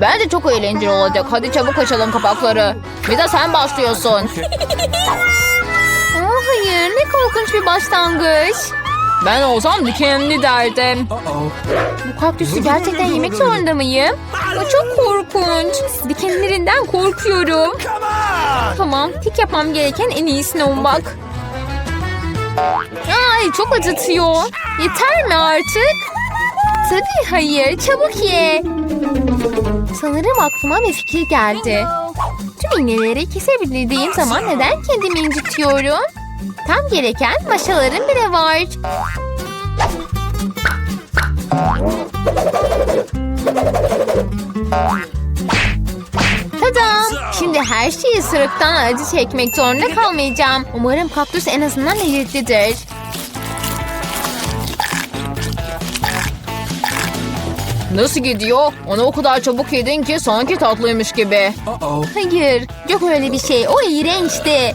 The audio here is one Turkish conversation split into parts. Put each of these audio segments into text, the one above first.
Bence çok eğlenceli olacak. Hadi çabuk açalım kapakları. Bir de sen başlıyorsun. Aa, hayır ne korkunç bir başlangıç. Ben olsam dikenli derdim. Bu kaktüsü gerçekten yemek zorunda mıyım? Bu çok korkunç. Dikenlerinden korkuyorum. Tamam, tek yapmam gereken en iyisini olmak. Ay çok acıtıyor. Yeter mi artık? Tabii hayır, çabuk ye. Sanırım aklıma bir fikir geldi. Tüm iğneleri kesebildiğim zaman neden kendimi incitiyorum? Tam gereken maşalarım bile var. Tadam! Şimdi her şeyi sırıktan acı çekmek zorunda kalmayacağım. Umarım kaktüs en azından lezzetlidir. Nasıl gidiyor? Onu o kadar çabuk yedin ki sanki tatlıymış gibi. Hayır, yok öyle bir şey. O iğrençti.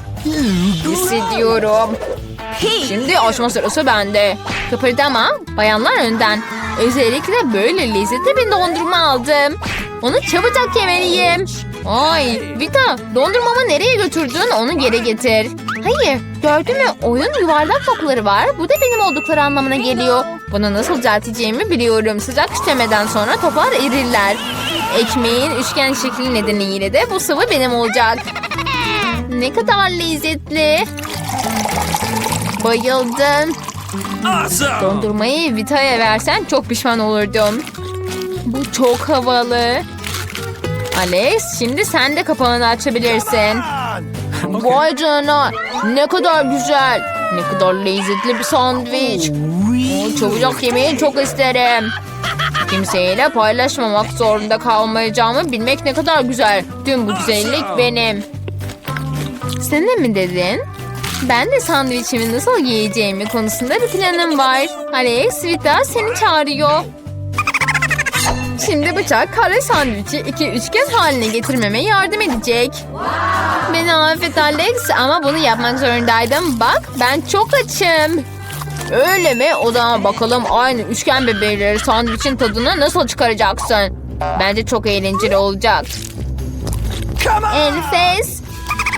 Hissediyorum. Şimdi açma sırası bende. Kıpırdama, bayanlar önden. Özellikle böyle lezzetli bir dondurma aldım. Onu çabucak yemeliyim. Ay Vita dondurmamı nereye götürdün onu geri getir. Hayır gördün mü oyun yuvarlak topları var. Bu da benim oldukları anlamına geliyor. Bunu nasıl düzelteceğimi biliyorum. Sıcak işlemeden sonra toplar erirler. Ekmeğin üçgen şekli nedeniyle de bu sıvı benim olacak. Ne kadar lezzetli. Bayıldım. Awesome! Dondurmayı Vita'ya versen çok pişman olurdum. Bu çok havalı. Alex şimdi sen de kapağını açabilirsin. Vay canına ne kadar güzel. Ne kadar lezzetli bir sandviç. Oo, Çabucak yemeyi çok isterim. Kimseyle paylaşmamak zorunda kalmayacağımı bilmek ne kadar güzel. Tüm bu güzellik benim. Sen de mi dedin? Ben de sandviçimi nasıl yiyeceğimi konusunda bir planım var. Alex, Vita seni çağırıyor. Şimdi bıçak kare sandviçi iki üçgen haline getirmeme yardım edecek. Beni affet Alex ama bunu yapmak zorundaydım. Bak ben çok açım. Öyle mi? O zaman bakalım aynı üçgen bebeğleri sandviçin tadını nasıl çıkaracaksın? Bence çok eğlenceli olacak. Enfes.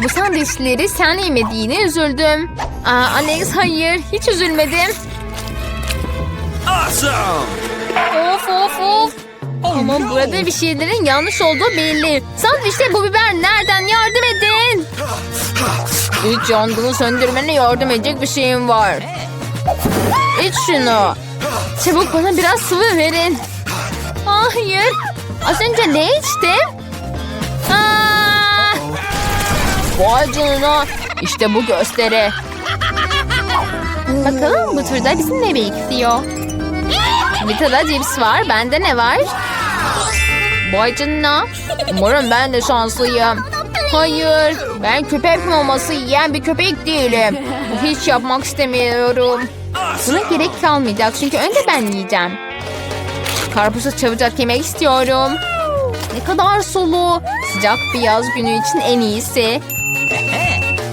Bu sandviçleri sen yemediğine üzüldüm. Aa, Alex hayır hiç üzülmedim. Awesome! Of of of. Ama burada bir şeylerin yanlış olduğu belli. Sandviçte bu biber nereden yardım edin. İç yangını söndürmene yardım edecek bir şeyim var. İç şunu. Çabuk bana biraz sıvı verin. Hayır. Az önce ne içtim? Aa! Vay canına. İşte bu gösteri. Bakalım bu turda bizim ne bekliyor? Vita'da cips var. Bende ne var? Vay canına. Umarım ben de şanslıyım. Hayır. Ben köpek maması yiyen bir köpek değilim. Hiç yapmak istemiyorum. Buna gerek kalmayacak çünkü önce ben yiyeceğim. Karpuzu çabucak yemek istiyorum. Ne kadar sulu. Sıcak bir yaz günü için en iyisi.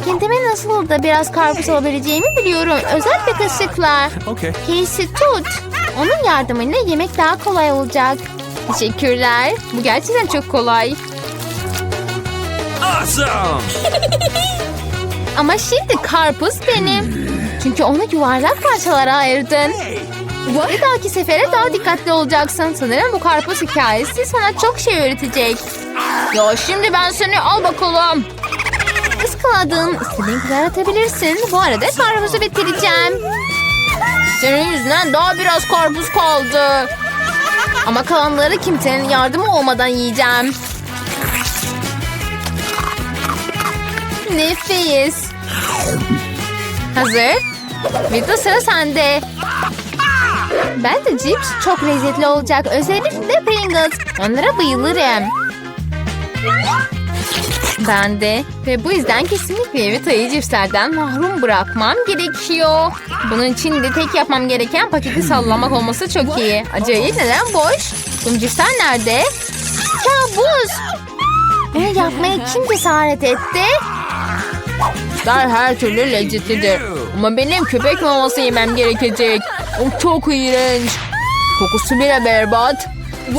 Kendime nasıl da biraz karpuz alabileceğimi biliyorum. Özel bir kaşıkla. Okay. Casey tut. Onun yardımıyla yemek daha kolay olacak. Teşekkürler. Bu gerçekten çok kolay. Awesome! Ama şimdi karpuz benim. Çünkü onu yuvarlak parçalara ayırdın. Bir dahaki sefere daha dikkatli olacaksın. Sanırım bu karpuz hikayesi sana çok şey öğretecek. Ya şimdi ben seni al bakalım. Iskaladın. İstediğin kadar atabilirsin. Bu arada karpuzu bitireceğim. Senin yüzünden daha biraz karpuz kaldı. Ama kalanları kimsenin yardımı olmadan yiyeceğim. Nefis. Hazır. Vita sıra sende. Ben de cips çok lezzetli olacak. Özellikle Pringles. Onlara bayılırım. Ben de. Ve bu yüzden kesinlikle Vita'yı cipslerden mahrum bırakmam gerekiyor. Bunun için de tek yapmam gereken paketi sallamak olması çok iyi. Acayip neden boş? Tüm cipsler nerede? Kabus! Bunu yapmaya kim cesaret etti? Cipsler her türlü lezzetlidir. Ama benim köpek maması yemem gerekecek. O çok iğrenç. Kokusu bile berbat.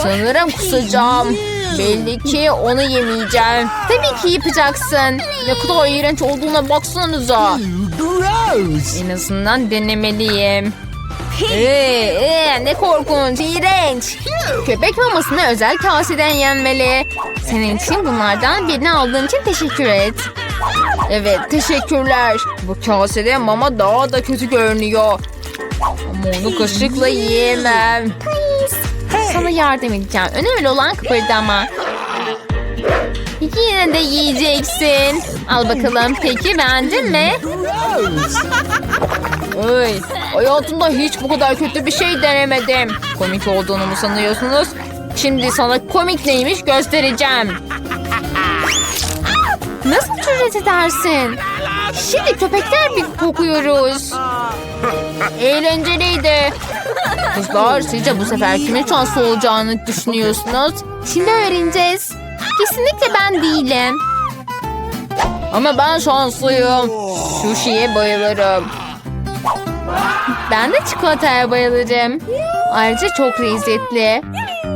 Sanırım kusacağım. Belli ki onu yemeyeceğim. Tabii ki yapacaksın. Ne kadar iğrenç olduğuna baksanıza. En azından denemeliyim. Ee, ee, ne korkunç, iğrenç. Köpek mamasını özel kaseden yenmeli. Senin için bunlardan birini aldığım için teşekkür et. Evet, teşekkürler. Bu kasede mama daha da kötü görünüyor. Ama onu kaşıkla yiyemem. Sana yardım edeceğim. Önemli olan kıpırdama. Yine de yiyeceksin. Al bakalım. Peki beğendin mi? Ay, hayatımda hiç bu kadar kötü bir şey denemedim. Komik olduğunu mu sanıyorsunuz? Şimdi sana komik neymiş göstereceğim. Nasıl cüret edersin? Şimdi köpekler bir kokuyoruz. Eğlenceliydi. Kızlar sizce bu sefer kimin şanslı olacağını düşünüyorsunuz? Şimdi öğreneceğiz. Kesinlikle ben değilim. Ama ben şanslıyım. Sushi'ye bayılırım. Ben de çikolataya bayılırım. Ayrıca çok lezzetli.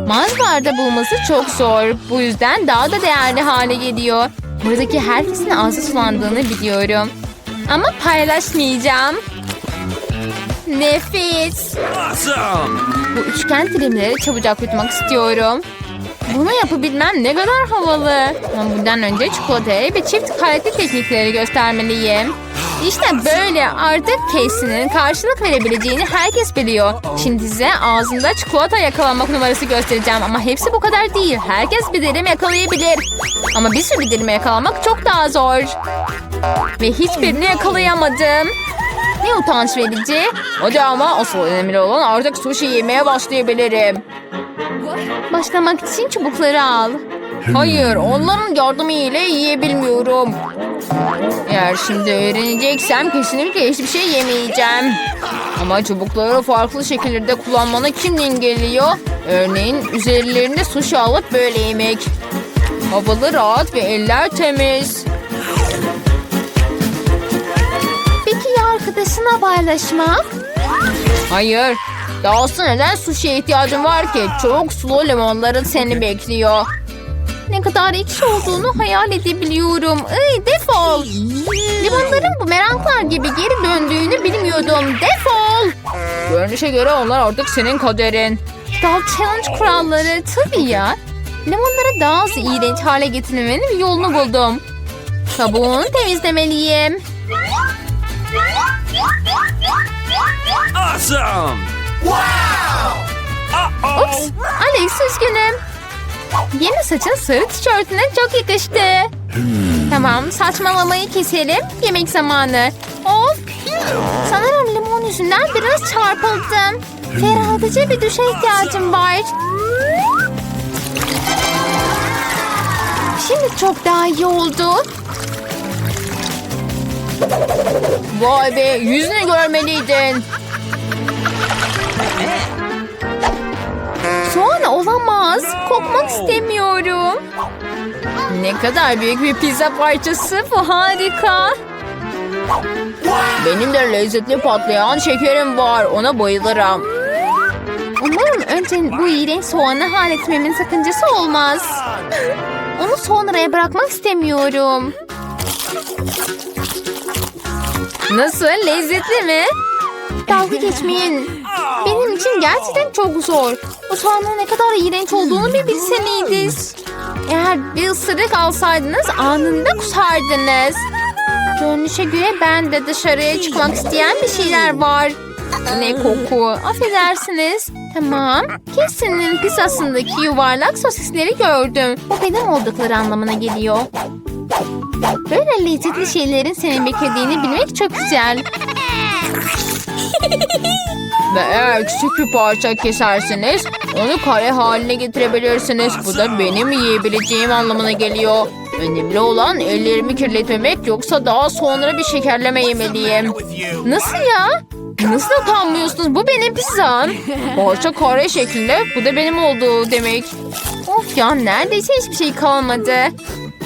Mağazalarda bulması çok zor. Bu yüzden daha da değerli hale geliyor. Buradaki herkesin ağzı sulandığını biliyorum. Ama paylaşmayacağım. Nefis. Awesome. Bu üçgen dilimleri çabucak yutmak istiyorum. Bunu yapabilmem ne kadar havalı. Ama bundan önce çikolataya ve çift karakter teknikleri göstermeliyim. İşte böyle artık Casey'nin karşılık verebileceğini herkes biliyor. Şimdi size ağzında çikolata yakalamak numarası göstereceğim. Ama hepsi bu kadar değil. Herkes bir dilim yakalayabilir. Ama bir sürü dilimi yakalamak çok daha zor. Ve hiçbirini yakalayamadım. Ne utanç verici. Hadi ama asıl önemli olan artık sushi yemeye başlayabilirim. Başlamak için çubukları al. Hayır, onların yardımı ile yiyebilmiyorum. Eğer şimdi öğreneceksem kesinlikle hiçbir şey yemeyeceğim. Ama çubukları farklı şekillerde kullanmanı kim engelliyor? Örneğin üzerlerinde sushi alıp böyle yemek. Havalı rahat ve eller temiz. Peki ya arkadaşına paylaşmak? Hayır. Dahası neden sushi'ye ihtiyacım var ki? Çok sulu limonların seni bekliyor. Ne kadar ekşi olduğunu hayal edebiliyorum. Ay defol. Limonların bu meraklar gibi geri döndüğünü bilmiyordum. Defol. Görünüşe göre onlar artık senin kaderin. Dal challenge kuralları tabii ya. Limonları daha az iğrenç hale getirmenin bir yolunu buldum. Kabuğunu temizlemeliyim. Awesome. Wow. Uh-oh. Ups, Alex üzgünüm. Yeni saçın sarı tişörtüne çok yakıştı. Tamam, saçmalamayı keselim. Yemek zamanı. Of! Sanırım limon yüzünden biraz çarpıldım. Ferahlatıcı bir duşa ihtiyacım var. Şimdi çok daha iyi oldu. Vay be, yüzünü görmeliydin. Olamaz. Kokmak istemiyorum. Ne kadar büyük bir pizza parçası. Bu harika. Benim de lezzetli patlayan şekerim var. Ona bayılırım. Umarım önce bu iğrenç soğanı halletmemin sakıncası olmaz. Onu sonraya bırakmak istemiyorum. Nasıl? Lezzetli mi? Dalga geçmeyin. Benim için gerçekten çok zor. Bu soğanın ne kadar iğrenç olduğunu bir bilseniydiniz. Eğer bir ısırık alsaydınız anında kusardınız. Görünüşe göre ben de dışarıya çıkmak isteyen bir şeyler var. Ne koku. Affedersiniz. Tamam. Kesin'in pizzasındaki yuvarlak sosisleri gördüm. Bu benim oldukları anlamına geliyor. Böyle lezzetli şeylerin seni beklediğini bilmek çok güzel. Ve eğer küçük bir parça keserseniz onu kare haline getirebilirsiniz. Bu da benim yiyebileceğim anlamına geliyor. Önemli olan ellerimi kirletmemek yoksa daha sonra bir şekerleme yemeliyim. Nasıl ya? Nasıl utanmıyorsunuz? Bu benim pizzam. Parça kare şeklinde. Bu da benim olduğu demek. Of ya neredeyse hiçbir şey kalmadı.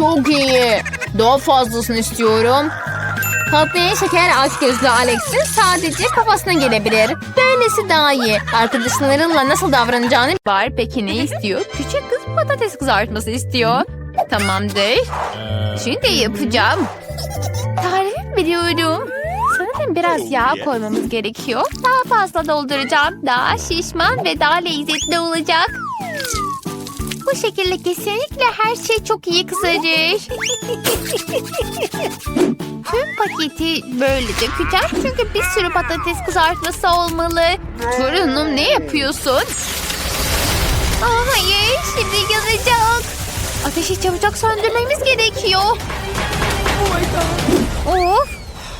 Çok iyi. Daha fazlasını istiyorum. Tatlıya şeker aç gözlü Alex'in sadece kafasına gelebilir. Böylesi daha iyi. Arkadaşlarınla nasıl davranacağını var. Peki ne istiyor? Küçük kız patates kızartması istiyor. Tamamdır. Şimdi yapacağım. Tarifi biliyorum. Sanırım biraz yağ koymamız gerekiyor. Daha fazla dolduracağım. Daha şişman ve daha lezzetli olacak. Bu şekilde kesinlikle her şey çok iyi kızarır. Tüm paketi böyle dökeceğim çünkü bir sürü patates kızartması olmalı. Torunum ne yapıyorsun? Aa, hayır şimdi yanacak. Ateşi çabucak söndürmemiz gerekiyor. Of!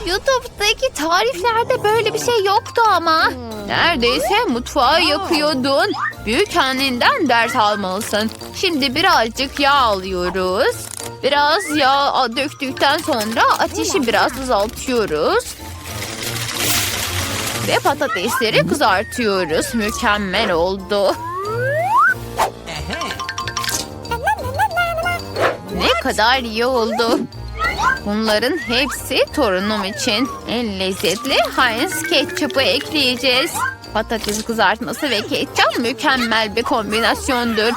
YouTube'daki tariflerde böyle bir şey yoktu ama. Neredeyse mutfağı yakıyordun. Büyük annenden ders almalısın. Şimdi birazcık yağ alıyoruz. Biraz yağ döktükten sonra ateşi biraz azaltıyoruz. Ve patatesleri kızartıyoruz. Mükemmel oldu. Ne kadar iyi oldu. Bunların hepsi torunum için. En lezzetli Heinz ketçapı ekleyeceğiz. Patates kızartması ve ketçap mükemmel bir kombinasyondur.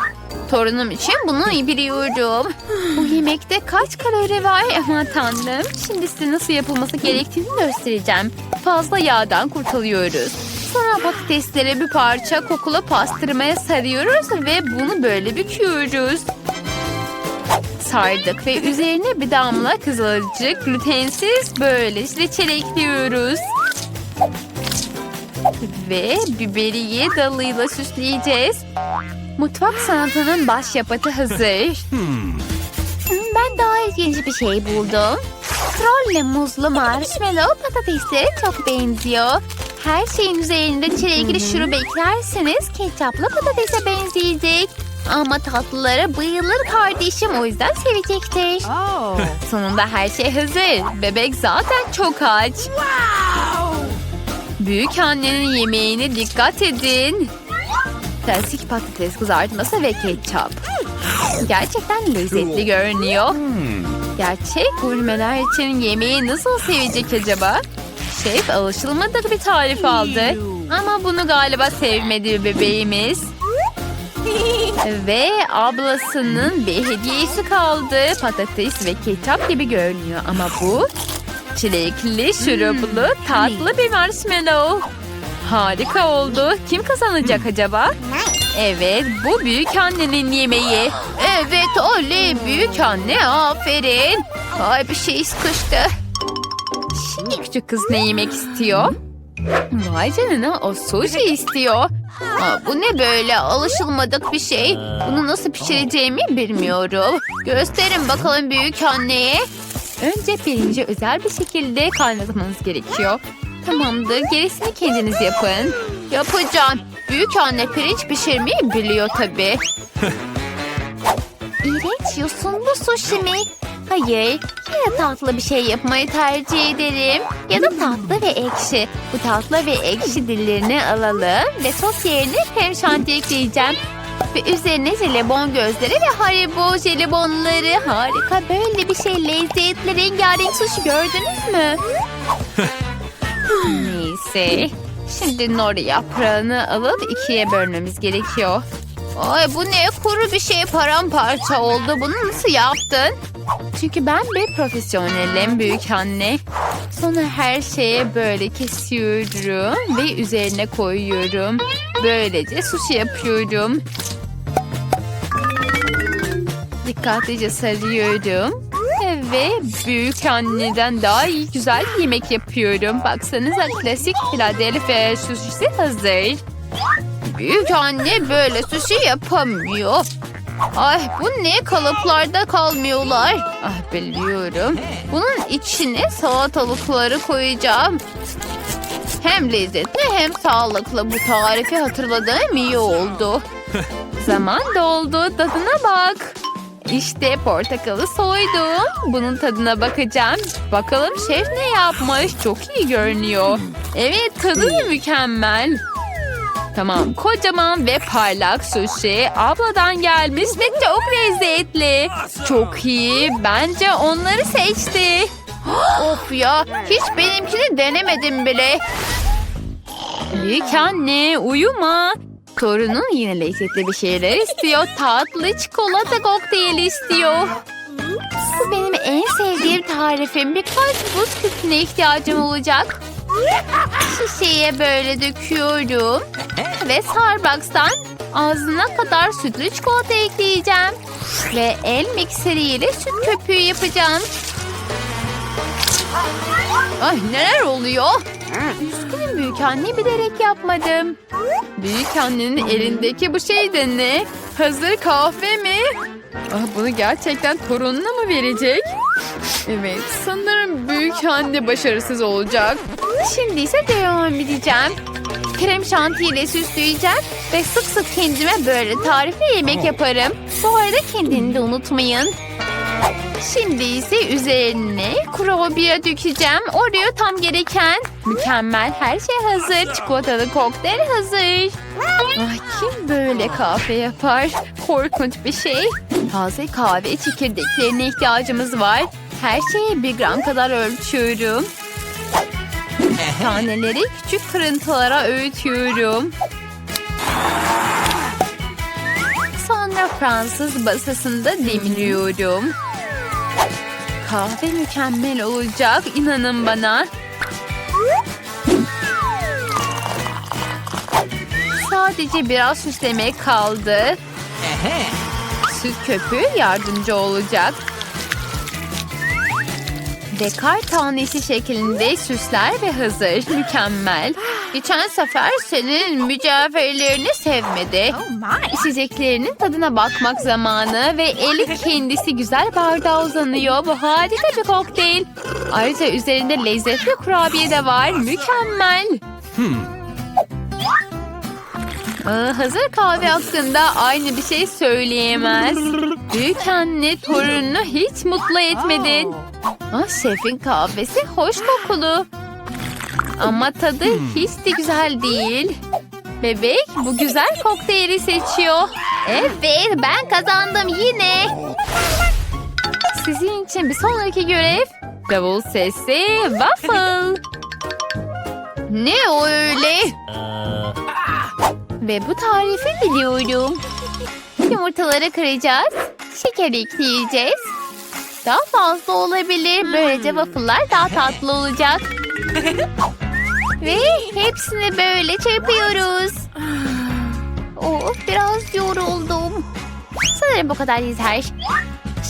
Torunum için bunu iyi biliyorum. Bu yemekte kaç kalori var aman tanrım. Şimdi size nasıl yapılması gerektiğini göstereceğim. Fazla yağdan kurtuluyoruz. Sonra patatesleri bir parça kokulu pastırmaya sarıyoruz ve bunu böyle büküyoruz sardık ve üzerine bir damla kızılcık glutensiz böyle reçel ekliyoruz. Ve biberiye dalıyla süsleyeceğiz. Mutfak sanatının başyapıtı hazır. Hmm, Ben daha ilginç bir şey buldum. Trolle muzlu marshmallow patateslere çok benziyor. Her şeyin üzerinde çilekli şurup eklerseniz ketçaplı patatese benzeyecek. Ama tatlılara bayılır kardeşim o yüzden sevecektir. Sonunda her şey hazır. Bebek zaten çok aç. Büyük annenin yemeğine dikkat edin. Klasik patates kızartması ve ketçap. Gerçekten lezzetli görünüyor. Gerçek gurmeler için yemeği nasıl sevecek acaba? Şef alışılmadık bir tarif aldı. Ama bunu galiba sevmedi bebeğimiz. Ve ablasının bir hediyesi kaldı. Patates ve ketçap gibi görünüyor ama bu çilekli şuruplu tatlı bir marshmallow. Harika oldu. Kim kazanacak acaba? Evet, bu büyük annenin yemeği. Evet, oley büyük anne aferin. Ay bir şey sıkıştı. Şimdi küçük kız ne yemek istiyor? Vay canına o sushi istiyor. Aa, bu ne böyle alışılmadık bir şey. Bunu nasıl pişireceğimi bilmiyorum. Gösterin bakalım büyük anneye. Önce pirinci özel bir şekilde kaynatmanız gerekiyor. Tamamdır gerisini kendiniz yapın. Yapacağım. Büyük anne pirinç pişirmeyi biliyor tabii. İğrenç yosunlu sushi mi? Hayır. Yine tatlı bir şey yapmayı tercih ederim. Ya da tatlı ve ekşi. Bu tatlı ve ekşi dillerini alalım ve sos yerine krem şanti ekleyeceğim. Ve üzerine jelibon gözleri ve haribo jelibonları. Harika böyle bir şey lezzetli rengarenk sushi gördünüz mü? Neyse. Şimdi nori yaprağını alıp ikiye bölmemiz gerekiyor. Ay bu ne kuru bir şey paramparça oldu. Bunu nasıl yaptın? Çünkü ben bir profesyonelim büyük anne. Sonra her şeye böyle kesiyorum ve üzerine koyuyorum. Böylece sushi yapıyorum. Dikkatlice sarıyorum. Ve büyük anneden daha iyi güzel yemek yapıyorum. Baksanıza klasik Philadelphia sushisi hazır. Büyük anne böyle sushi yapamıyor. Ay bu ne kalıplarda kalmıyorlar. Ah biliyorum. Bunun içine salatalıkları koyacağım. Hem lezzetli hem sağlıklı bu tarifi hatırladığım iyi oldu. Zaman doldu. Tadına bak. İşte portakalı soydum. Bunun tadına bakacağım. Bakalım şef ne yapmış. Çok iyi görünüyor. Evet tadı da mükemmel. Tamam kocaman ve parlak sushi abladan gelmiş ve çok lezzetli. Çok iyi. Bence onları seçti. Of ya hiç benimkini denemedim bile. Büyük anne uyuma. Torunun yine lezzetli bir şeyler istiyor. Tatlı çikolata kokteyli istiyor. Bu benim en sevdiğim tarifim. Birkaç buz küpüne ihtiyacım olacak. Şişeye böyle döküyorum. Ve Starbucks'tan ağzına kadar sütlü çikolata ekleyeceğim. Ve el mikseriyle süt köpüğü yapacağım. Ay neler oluyor? Üzgünüm büyük anne bilerek yapmadım. Büyük annenin elindeki bu şey de ne? Hazır kahve mi? Ah, bunu gerçekten torununa mı verecek? Evet sanırım büyük anne başarısız olacak. Şimdi ise devam edeceğim. Krem şanti ile süsleyeceğim ve sık sık kendime böyle tarifli yemek yaparım. Bu arada kendini de unutmayın. Şimdi ise üzerine kurabiye dökeceğim. Oraya tam gereken. Mükemmel her şey hazır. Çikolatalı kokteyl hazır. Ay, kim böyle kahve yapar? Korkunç bir şey. Taze kahve çekirdeklerine ihtiyacımız var. Her şeyi bir gram kadar ölçüyorum. Taneleri küçük kırıntılara öğütüyorum. Sonra Fransız basasında demliyorum. Kahve mükemmel olacak. inanın bana. Sadece biraz süslemek kaldı. Süt köpüğü yardımcı olacak. Ve kar tanesi şeklinde süsler ve hazır. Mükemmel. Geçen sefer senin mücevherlerini sevmedi. İçeceklerinin tadına bakmak zamanı ve eli kendisi güzel bardağa uzanıyor. Bu harika bir kokteyl. Ayrıca üzerinde lezzetli kurabiye de var. Mükemmel. Aa, hazır kahve hakkında aynı bir şey söyleyemez. Büyük anne torununu hiç mutlu etmedin. Ah, şefin kahvesi hoş kokulu. Ama tadı hiç de güzel değil. Bebek bu güzel kokteyli seçiyor. Evet ben kazandım yine. Sizin için bir sonraki görev. Davul sesi waffle. Ne o öyle? Ve bu tarifi biliyorum. Yumurtaları kıracağız. Şeker ekleyeceğiz. Daha fazla olabilir. Böylece waffle'lar daha tatlı olacak. Ve hepsini böyle çırpıyoruz. Of biraz yoruldum. Sanırım bu kadar yeter.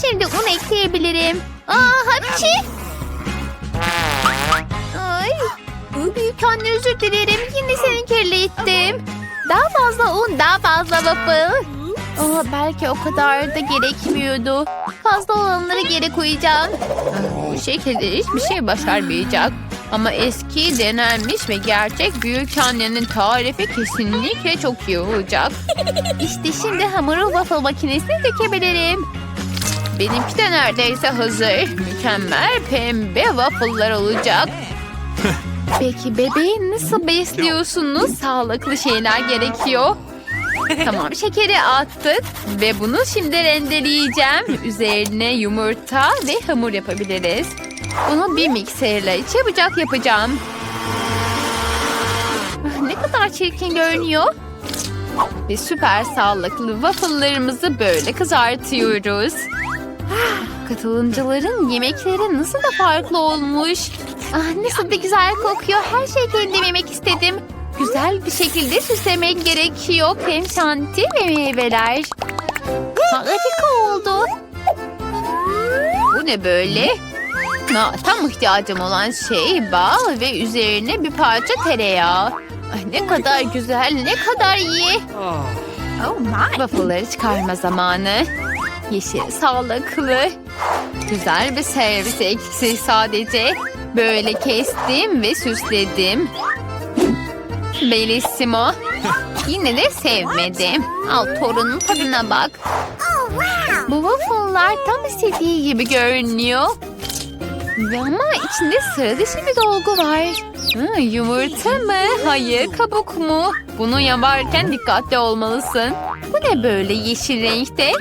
Şimdi un ekleyebilirim. Aa hapçı. Ay. Büyük anne özür dilerim. Yine seni kirlettim. Daha fazla un, daha fazla waffle. Aa, belki o kadar da gerekmiyordu. Fazla olanları geri koyacağım. Bu şekilde hiçbir şey başarmayacak. Ama eski, denenmiş ve gerçek büyük annenin tarifi kesinlikle çok iyi olacak. İşte şimdi hamuru waffle makinesine dökebilirim. Benimki de neredeyse hazır. Mükemmel pembe waffle'lar olacak. Peki bebeği nasıl besliyorsunuz? Sağlıklı şeyler gerekiyor. Tamam şekeri attık ve bunu şimdi rendeleyeceğim. Üzerine yumurta ve hamur yapabiliriz. Bunu bir mikserle çabucak yapacağım. Ah, Ne kadar çirkin görünüyor. Ve süper sağlıklı waffle'larımızı böyle kızartıyoruz. Katılımcıların yemekleri nasıl da farklı olmuş. Ah, nasıl da güzel kokuyor. Her şey kendim yemek istedim. Güzel bir şekilde süslemek gerekiyor. Krem şanti ve meyveler. Harika oldu. Bu ne böyle? Ha, tam ihtiyacım olan şey bal ve üzerine bir parça tereyağı. Ay, ne kadar güzel, ne kadar iyi. Oh. Waffle'ları çıkarma zamanı. Yeşil, sağlıklı. Güzel bir servis eksik sadece. Böyle kestim ve süsledim. Bellissimo. Yine de sevmedim. Al torunun tadına bak. Bu waffle'lar tam istediği gibi görünüyor. Ama içinde sıra dışı bir dolgu var. Hı, yumurta mı? Hayır, kabuk mu? Bunu yaparken dikkatli olmalısın. Bu ne böyle yeşil renkte?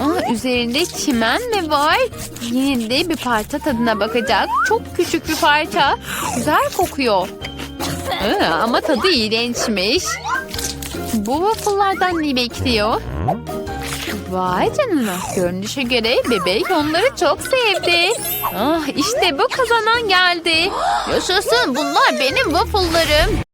Aa, üzerinde çimen mi var? Yine de bir parça tadına bakacak. Çok küçük bir parça. Güzel kokuyor. Hı, ama tadı iğrençmiş. Bu waffle'lardan ne bekliyor? Vay canına. Görünüşe göre bebek onları çok sevdi. Ah işte bu kazanan geldi. Yaşasın bunlar benim waffle'larım.